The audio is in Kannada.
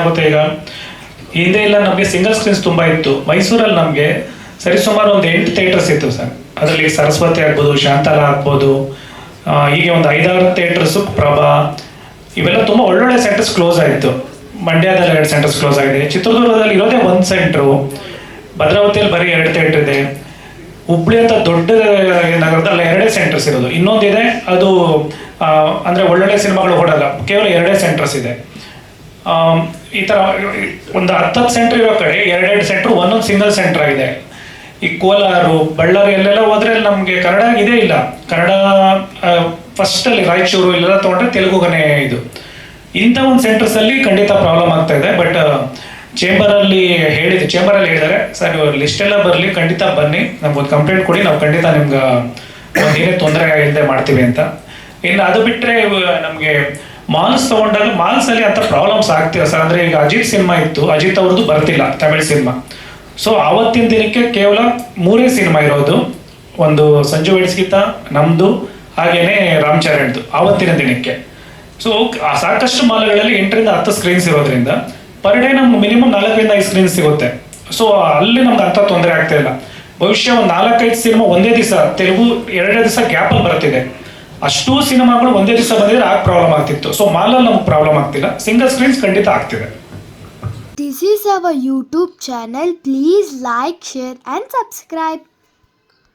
ಏನಾಗುತ್ತೆ ಈಗ. ಹಿಂದೆ ಇಲ್ಲ ನಮಗೆ ಸಿಂಗಲ್ ಸ್ಕ್ರೀನ್ಸ್ ತುಂಬ ಇತ್ತು. ಮೈಸೂರಲ್ಲಿ ನಮಗೆ ಸರಿಸುಮಾರು ಒಂದು ಎಂಟು ಥಿಯೇಟರ್ಸ್ ಇತ್ತು ಸರ್ ಅದರಲ್ಲಿ ಸರಸ್ವತಿ ಆಗ್ಬೋದು, ಶಾಂತಲಾ ಆಗ್ಬೋದು ಹೀಗೆ ಒಂದು ಐದಾರು ಥಿಯೇಟರ್ಸು ಪ್ರಭಾ, ಇವೆಲ್ಲ ತುಂಬ ಒಳ್ಳೊಳ್ಳೆ ಸೆಂಟರ್ಸ್ ಕ್ಲೋಸ್ ಆಯಿತು ಮಂಡ್ಯದಲ್ಲಿ ಎರಡು ಸೆಂಟರ್ಸ್ ಕ್ಲೋಸ್ ಆಗಿದೆ. ಚಿತ್ರದುರ್ಗದಲ್ಲಿ ಇರೋದೇ ಒಂದು ಸೆಂಟ್ರು ಭದ್ರಾವತಿಯಲ್ಲಿ ಬರೀ ಎರಡು ಥಿಯೇಟರ್ ಇದೆ. ಹುಬ್ಳಿ ಅಂತ ದೊಡ್ಡ ನಗರದಲ್ಲಿ ಎರಡೇ ಸೆಂಟರ್ಸ್ ಇರೋದು. ಇನ್ನೊಂದಿದೆ, ಅದು ಅಂದರೆ ಒಳ್ಳೊಳ್ಳೆ ಸಿನಿಮಾಗಳು ಓಡಲ್ಲ. ಕೇವಲ ಎರಡೇ ಸೆಂಟರ್ಸ್ ಇದೆ. ಈ ತರ ಒಂದು ಹತ್ತತ್ತು ಸೆಂಟರ್ ಇರೋ ಕಡೆ ಎರಡೆರಡು ಸೆಂಟರ್ ಒಂದೊಂದು ಸಿಂಗಲ್ ಸೆಂಟರ್ ಆಗಿದೆ. ಈ ಕೋಲಾರು, ಬಳ್ಳಾರಿ ಅಲ್ಲೆಲ್ಲ ಹೋದ್ರೆ ನಮಗೆ ಕನ್ನಡ ಇದೇ ಇಲ್ಲ. ಕನ್ನಡ ಫಸ್ಟ್ ಅಲ್ಲಿ ರಾಯಚೂರು ಇಲ್ಲೆಲ್ಲ ತಗೊಂಡ್ರೆ ತೆಲುಗುಗನೇ ಇದು. ಇಂಥ ಒಂದು ಸೆಂಟರ್ಸ್ ಅಲ್ಲಿ ಖಂಡಿತ ಪ್ರಾಬ್ಲಮ್ ಆಗ್ತಾ ಇದೆ ಬಟ್ ಚೇಂಬರಲ್ಲಿ ಚೇಂಬರ್ ಅಲ್ಲಿ ಹೇಳಿದ್ದಾರೆ ಸರ್ ಲಿಸ್ಟ್ ಎಲ್ಲ ಬರಲಿ, ಖಂಡಿತ ಬನ್ನಿ ನಮ್ಗೊಂದು ಕಂಪ್ಲೇಂಟ್ ಕೊಡಿ, ನಾವು ಖಂಡಿತ ನಿಮ್ಗೆ ಏನೇ ತೊಂದರೆ ಇಲ್ಲದೆ ಮಾಡ್ತೀವಿ ಅಂತ. ಇನ್ನು ಅದು ಬಿಟ್ಟರೆ ನಮಗೆ ಮಾಲ್ಸ್ ತಗೊಂಡಾಗ ಮಾಲ್ಸ್ ಅಲ್ಲಿ ಅಂತ ಪ್ರಾಬ್ಲಮ್ಸ್ ಆಗ್ತಿಲ್ಲ ಸರ್ ಅಂದ್ರೆ ಈಗ ಅಜಿತ್ ಸಿನಿಮಾ ಇತ್ತು, ಅಜಿತ್ ಅವ್ರದ್ದು ಬರ್ತಿಲ್ಲ ತಮಿಳ್ ಸಿನಿಮಾ. ಸೊ ಆವತ್ತಿನ ದಿನಕ್ಕೆ ಕೇವಲ ಮೂರೇ ಸಿನಿಮಾ ಇರೋದು. ಒಂದು ಸಂಜು ಗೀತ ನಮ್ದು, ಹಾಗೇನೆ ರಾಮಚರಣ್ದು ಆವತ್ತಿನ ದಿನಕ್ಕೆ. ಸೊ ಸಾಕಷ್ಟು ಮಾಲ್ಗಳಲ್ಲಿ ಎಂಟರಿಂದ ಹತ್ತು ಸ್ಕ್ರೀನ್ಸ್ ಇರೋದ್ರಿಂದ ಪರ್ ಡೇ ನಮ್ಗೆ ಮಿನಿಮಮ್ ನಾಲ್ಕರಿಂದ ಐದು ಸ್ಕ್ರೀನ್ಸ್ ಸಿಗುತ್ತೆ. ಸೊ ಅಲ್ಲಿ ನಮ್ಗೆ ಅಂತ ತೊಂದರೆ ಆಗ್ತಾ ಇಲ್ಲ. ಭವಿಷ್ಯ ಒಂದು ನಾಲ್ಕೈದು ಸಿನಿಮಾ ಒಂದೇ ದಿವಸ, ತೆಲುಗು ಎರಡೇ ದಿವಸ ಗ್ಯಾಪಲ್ಲಿ ಬರ್ತಿದೆ ಅಷ್ಟೂ ಸಿನಿಮಾಗಳು ಒಂದೇ ದಿವಸ ಬಂದಿದ್ರೆ ಆಗ ಪ್ರಾಬ್ಲಮ್ ಆಗ್ತಿತ್ತು ಸೊ ಮಾಲಲ್ಲಿ ನಮ್ಗೆ ಪ್ರಾಬ್ಲಮ್ ಆಗ್ತಿಲ್ಲ ಸಿಂಗಲ್ ಸ್ಕ್ರೀನ್ಸ್ ಖಂಡಿತ ಆಗ್ತಿದೆ This is our YouTube channel. Please like, share, and subscribe.